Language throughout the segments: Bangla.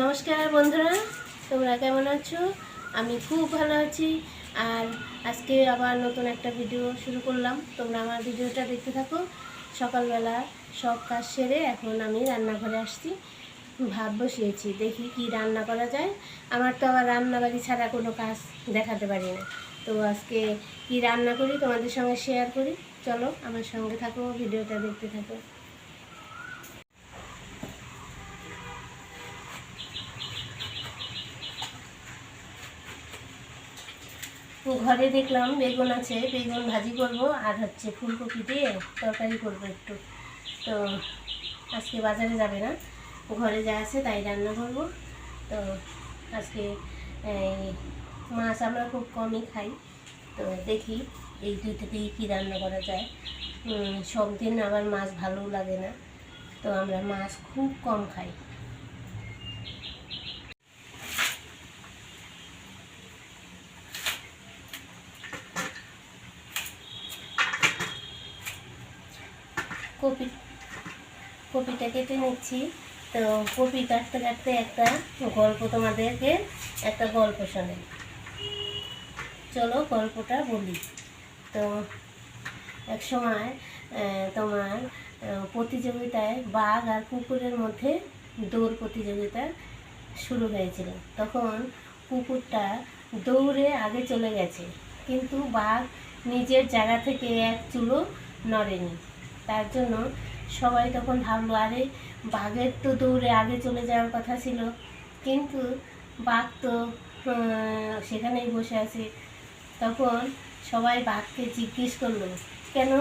নমস্কার বন্ধুরা, তোমরা কেমন আছো? আমি খুব ভালো আছি। আর আজকে আবার নতুন একটা ভিডিও শুরু করলাম। তোমরা আমার ভিডিওটা দেখতে থাকো। সকালবেলা সব কাজ সেরে এখন আমি রান্নাঘরে আসছি। ভাত বসিয়েছি। দেখি কি রান্না করা যায়। আমার তো আবার রান্নাবাড়ি ছাড়া কোনো কাজ দেখাতে পারি না। তো আজকে কি রান্না করি তোমাদের সঙ্গে শেয়ার করি। চলো আমার সঙ্গে থাকো, ভিডিওটা দেখতে থাকো। ঘরে দেখলাম বেগুন আছে, বেগুন ভাজি করব আর হচ্ছে ফুলকপি দিয়ে তরকারি করব একটু। তো আজকে বাজারে যাবে না, ঘরে যা আছে তাই রান্না করব। তো আজকে মাছ আমরা খুব কমই খাই। তো দেখি এই দুইটা দিয়ে কী রান্না করা যায়। সব দিন আবার মাছ ভালো লাগে না। তো আমরা মাছ খুব কম খাই। কপি, কপিটা কেটে নিচ্ছি। তো কপি কাটতে কাটতে একটা গল্প তোমাদেরকে একটা গল্প শোনে চলো গল্পটা বলি। তো এক সময় তোমার প্রতিযোগিতায় বাঘ আর কুকুরের মধ্যে দৌড় প্রতিযোগিতা শুরু হয়েছিল। তখন কুকুরটা দৌড়ে আগে চলে গেছে, কিন্তু বাঘ নিজের জায়গা থেকে এক চুলো নড়েনি। তার জন্য সবাই তখন ভাবলো, আরে, বাঘের তো দৌড়ে আগে চলে যাওয়ার কথা ছিল। কিন্তু বাঘ তো সেখানেই বসে আছে। তখন সবাই বাঘকে জিজ্ঞেস করল, কেন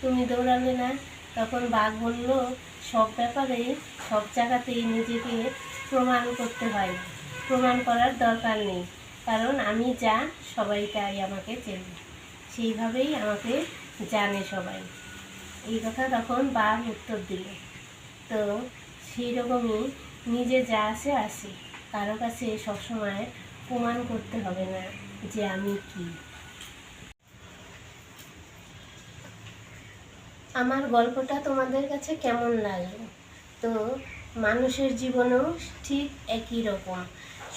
তুমি দৌড়ালে না? তখন বাঘ বলল, সব ব্যাপারে সব জায়গাতেই নিজেকে প্রমাণ করতে হয়। প্রমাণ করার দরকার নেই। কারণ আমি যা, সবাই তাই আমাকে চেনে। সেইভাবেই আমাকে জানে সবাই। এই কথা তখন বাঘ উত্তর দিল। তো সেই রকমই নিজে যা আছে আসে কারও কাছে সবসময় প্রমাণ করতে হবে না যে আমি কি। আমার গল্পটা তোমাদের কাছে কেমন লাগল? তো মানুষের জীবনেও ঠিক একই রকম।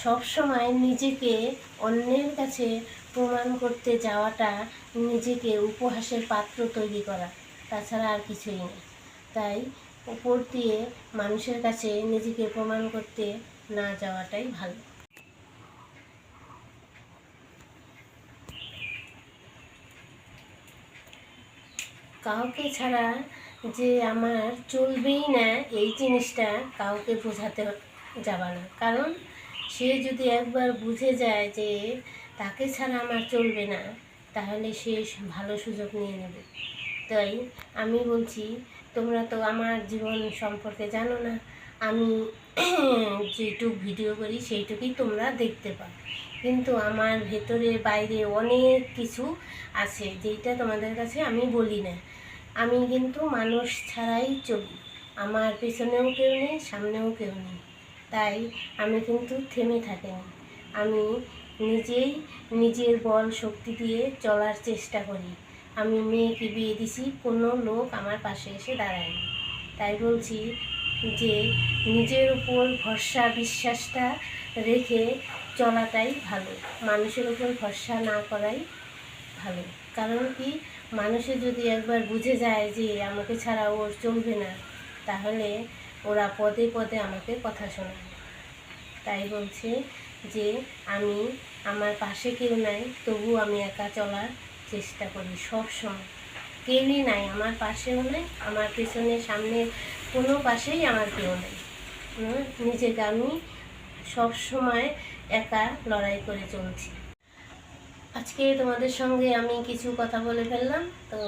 সব সময় নিজেকে অন্যের কাছে প্রমাণ করতে যাওয়াটা নিজেকে উপহাসের পাত্র তৈরি করা। তাছাড়া আর কিছুই না তাই উপর দিয়ে মানুষের কাছে নিজেকে প্রমাণ করতে না যাওয়াটাই ভালো। কাউকে ছাড়া যে আমার চলবেই না, এই জিনিসটা কাউকে বোঝাতে যাবা না। কারণ সে যদি একবার বুঝে যায় যে তাকে ছাড়া আমার চলবে না, তাহলে সে ভালো সুযোগ নিয়ে নেবে। তাই আমি বলছি, তোমরা তো আমার জীবন সম্পর্কে জানো না। আমি যেটুক ভিডিও করি, সেইটুকুই তোমরা দেখতে পাও। কিন্তু আমার ভেতরে, বাইরে অনেক কিছু আছে যেটা তোমাদের কাছে আমি বলি না। আমি কিন্তু মানুষ ছাড়াই চলি। আমার পেছনেও কেউ নেই, সামনেও কেউ নেই। তাই আমি কিন্তু থেমে থাকিনি। আমি নিজেই নিজের বল শক্তি দিয়ে চলার চেষ্টা করি। আমি মেয়েকে বিয়ে দিছি, কোনো লোক আমার পাশে এসে দাঁড়ায়নি। তাই বলছি যে নিজের উপর ভরসা বিশ্বাসটা রেখে চলাটাই ভালো। মানুষের উপর ভরসা না করাই ভালো। কারণ কি? মানুষে যদি একবার বুঝে যায় যে আমাকে ছাড়া ওর চলবে না, তাহলে ওরা পদে পদে আমাকে কথা শোনায় তাই বলছে যে আমি, আমার পাশে কেউ নাই তবু আমি একা চলার চেষ্টা করি সব সময় কেউই নাই, আমার পাশেও নেই আমার পেছনে, সামনে, কোনো পাশেই আমার কেউ নেই। নিজেকে আমি সবসময় একা লড়াই করে চলছি। আজকে তোমাদের সঙ্গে আমি কিছু কথা বলে ফেললাম, তো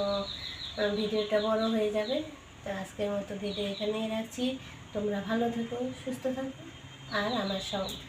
ভিডিওটা বড় হয়ে যাবে। তো আজকের মতো ভিডিও এখানেই রাখছি। তোমরা ভালো থেকো, সুস্থ থাকো, আর আমার সঙ্গে।